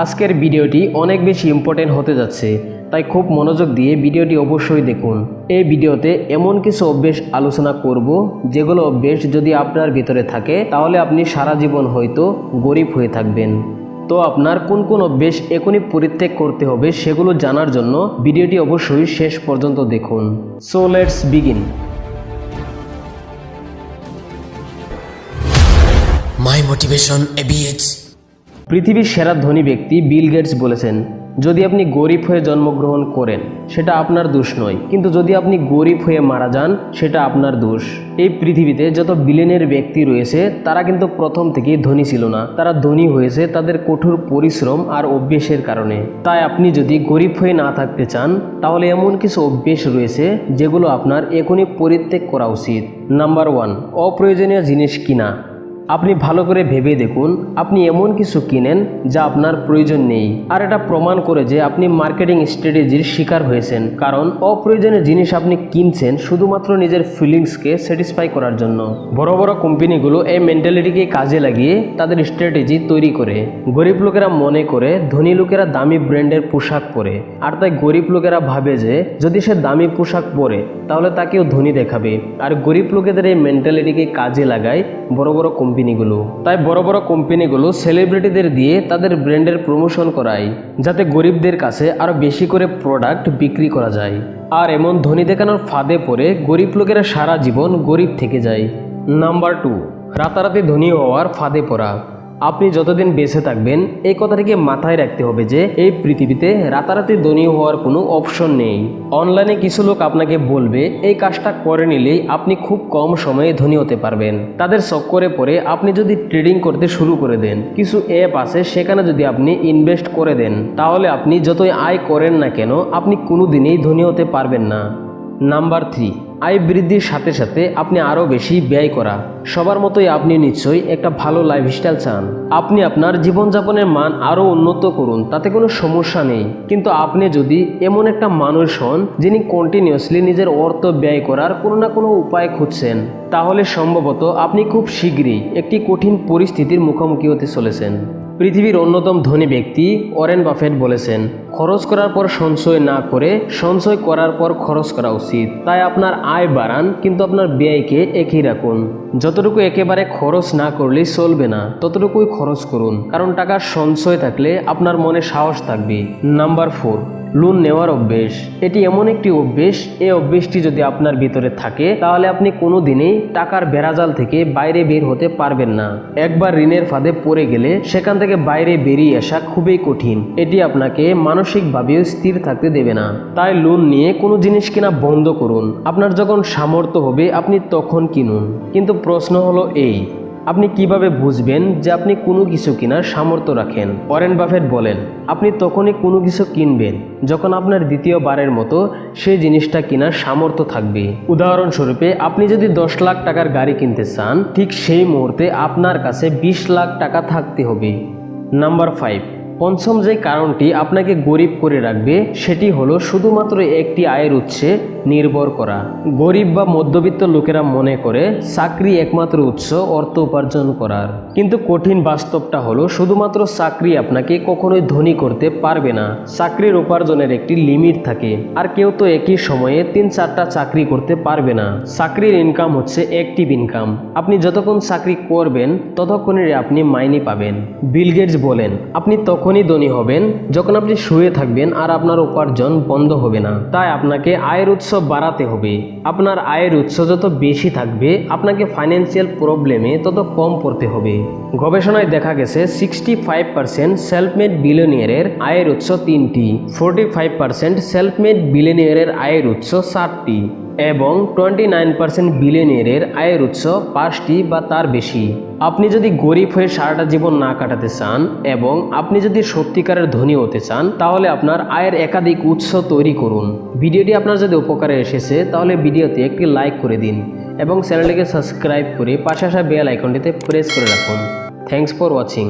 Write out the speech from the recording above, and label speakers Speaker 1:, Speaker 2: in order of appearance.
Speaker 1: আজকের ভিডিওটি অনেক বেশি ইম্পর্টেন্ট হতে যাচ্ছে, তাই খুব মনোযোগ দিয়ে ভিডিওটি অবশ্যই দেখুন। এই ভিডিওতে এমন কিছু অভ্যেস আলোচনা করব, যেগুলো অভ্যেস যদি আপনার ভিতরে থাকে, তাহলে আপনি সারা জীবন হয়তো গরিব হয়ে থাকবেন। তো আপনার কোন কোন অভ্যেস এখনই পরিত্যাগ করতে হবে, সেগুলো জানার জন্য ভিডিওটি অবশ্যই শেষ পর্যন্ত দেখুন। So let's begin
Speaker 2: my motivation ABH.
Speaker 1: পৃথিবীর সেরা ধনী ব্যক্তি বিল গেটস বলেছেন, যদি আপনি গরিব হয়ে জন্মগ্রহণ করেন, সেটা আপনার দোষ নয়। কিন্তু যদি আপনি গরিব হয়ে মারা যান, সেটা আপনার দোষ। এই পৃথিবীতে যত বিলেনের ব্যক্তি রয়েছে, তারা কিন্তু প্রথম থেকেই ধনী ছিল না। তারা ধনী হয়েছে তাদের কঠোর পরিশ্রম আর অভ্যেসের কারণে। তাই আপনি যদি গরিব হয়ে না থাকতে চান, তাহলে এমন কিছু অভ্যেস রয়েছে যেগুলো আপনার এখনই পরিত্যাগ করা উচিত। নাম্বার ওয়ান, অপ্রয়োজনীয় জিনিস কিনা। আপনি ভালো করে ভেবে দেখুন, আপনি এমন কিছু কিনেন যা আপনার প্রয়োজন নেই। আর এটা প্রমাণ করে যে আপনি মার্কেটিং স্ট্র্যাটেজির শিকার হয়েছেন, কারণ অপ্রয়োজনীয় জিনিস আপনি কিনছেন শুধুমাত্র নিজের ফিলিংসকে স্যাটিসফাই করার জন্য। বড় বড় কোম্পানিগুলো এই মেন্টালিটিকে কাজে লাগিয়ে তাদের স্ট্র্যাটেজি তৈরি করে। গরিব লোকেরা মনে করে, ধনী লোকেরা দামি ব্র্যান্ডের পোশাক পরে। আর তাই গরিব লোকেরা ভাবে যে, যদি সে দামি পোশাক পরে, তাহলে তাকেও ধনী দেখাবে। আর গরিব লোকেদের এই মেন্টালিটিকে কাজে লাগায় বড় বড় কোম্পানিগুলো তাই বড় বড় কোম্পানিগুলো সেলিব্রিটিদের দিয়ে তাদের ব্র্যান্ডের প্রমোশন করায়, যাতে গরিবদের কাছে আরও বেশি করে প্রোডাক্ট বিক্রি করা যায়। আর এমন ধনী দেখানোর ফাঁদে পড়ে গরিব লোকেরা সারা জীবন গরিব থেকে যায়। নাম্বার টু রাতারাতি ধনী হওয়ার ফাঁদে পড়া। আপনি যতদিন বেঁচে থাকবেন, এই কথাটিকে মাথায় রাখতে হবে যে এই পৃথিবীতে রাতারাতি ধনী হওয়ার কোনো অপশন নেই। অনলাইনে কিছু লোক আপনাকে বলবে, এই কাজটা করে নিলেই আপনি খুব কম সময়ে ধনী হতে পারবেন। তাদের চক্করে পরে আপনি যদি ট্রেডিং করতে শুরু করে দেন, কিছু অ্যাপ আছে সেখানে যদি আপনি ইনভেস্ট করে দেন, তাহলে আপনি যতই আয় করেন না কেন, আপনি কোনো দিনেই ধনী হতে পারবেন না। নাম্বার থ্রি আয় বৃদ্ধির সাথে সাথে আপনি আরও বেশি ব্যয় করা। সবার মতোই আপনি নিশ্চয়ই একটা ভালো লাইফস্টাইল চান। আপনি আপনার জীবনযাপনের মান আরও উন্নত করুন, তাতে কোনো সমস্যা নেই। কিন্তু আপনি যদি এমন একটা মানুষ হন, যিনি কন্টিনিউয়াসলি নিজের অর্থ ব্যয় করার কোনো না কোনো উপায় খুঁজছেন, তাহলে সম্ভবত আপনি খুব শীঘ্রই একটি কঠিন পরিস্থিতির মুখোমুখি হতে চলেছেন। পৃথিবীর অন্যতম ধনী ব্যক্তি অরেন বাফেট বলেছেন, খরচ করার পর সঞ্চয় না করে সঞ্চয় করার পর খরচ করা উচিত। তাই আপনার আয় বাড়ান, কিন্তু আপনার ব্যয়কে একই রাখুন। যতটুকু একেবারে খরচ না করলেই চলবে না, ততটুকুই খরচ করুন। কারণ টাকার সঞ্চয় থাকলে আপনার মনে সাহস থাকবে। নাম্বার ফোর লোন নেওয়ার অভ্যেস। এটি এমন একটি অভ্যেস এই অভ্যেসটি যদি আপনার ভিতরে থাকে, তাহলে আপনি কোনো দিনেই টাকার বেড়াজাল থেকে বাইরে বের হতে পারবেন না। একবার ঋণের ফাঁদে পড়ে গেলে সেখান থেকে বাইরে বেরিয়ে আসা খুবই কঠিন। এটি আপনাকে মানসিকভাবেও স্থির থাকতে দেবে না। তাই লোন নিয়ে কোনো জিনিস কেনা বন্ধ করুন। আপনার যখন সামর্থ্য হবে, আপনি তখন কিনুন। কিন্তু প্রশ্ন হলো এই আপনি কীভাবে বুঝবেন যে আপনি কোনো কিছু কেনার সামর্থ্য রাখেন? অরেন বাফেট বলেন, আপনি তখনই কোনো কিছু কিনবেন যখন আপনার দ্বিতীয়বারের মতো সেই জিনিসটা কেনার সামর্থ্য থাকবে। উদাহরণস্বরূপে, আপনি যদি দশ লাখ টাকার গাড়ি কিনতে চান, ঠিক সেই মুহূর্তে আপনার কাছে বিশ লাখ টাকা থাকতে হবে। নাম্বার ফাইভ পঞ্চম যে কারণটি আপনাকে গরিব করে রাখবে, সেটি হলো শুধুমাত্র একটি আয়ের উৎসে নির্ভর করা। গরিব বা মধ্যবিত্ত লোকেরা মনে করে চাকরি একমাত্র উৎস অর্থ উপার্জন করার। কিন্তু কঠিন বাস্তবটা হলো শুধুমাত্র চাকরি আপনাকে কখনোই ধনী করতে পারবে না। চাকরির উপার্জনের একটি লিমিট থাকে। আর কেউ তো একই সময়ে তিন চারটা চাকরি করতে পারবে না। চাকরির ইনকাম হচ্ছে অ্যাক্টিভ ইনকাম আপনি যতক্ষণ চাকরি করবেন ততক্ষণই আপনি মাইনে পাবেন। বিল গেটস বলেন, আপনি তখনই ধনী হবেন, যখন আপনি শুয়ে থাকবেন আর আপনার উপার্জন বন্ধ হবে না। তাই আপনাকে আয়ের উৎস বাড়াতে হবে। আপনার আয়ের উৎস যত বেশি থাকবে, আপনাকে ফাইন্যান্সিয়াল প্রবলেমে তত কম পড়তে হবে। গবেষণায় দেখা গেছে sixty five percent self made বিলিয়নিয়ারের আয়ের উৎস তিনটি forty five percent self made বিলিয়নিয়ারের আয়ের উৎস ষাটটি এবং টোয়েন্টি নাইন পার্সেন্ট বিলিয়নিয়ারের আয়ের উৎস পাঁচটি বা তার বেশি। আপনি যদি গরিব হয়ে সারাটা জীবন না কাটাতে চান এবং আপনি যদি সত্যিকারের ধনী হতে চান, তাহলে আপনার আয়ের একাধিক উৎস তৈরি করুন। ভিডিওটি আপনার যদি উপকারে এসেছে, তাহলে ভিডিওতে একটি লাইক করে দিন এবং চ্যানেলটিকে সাবস্ক্রাইব করে পাশে আসা বেল আইকনটিতে প্রেস করে রাখুন। Thanks for watching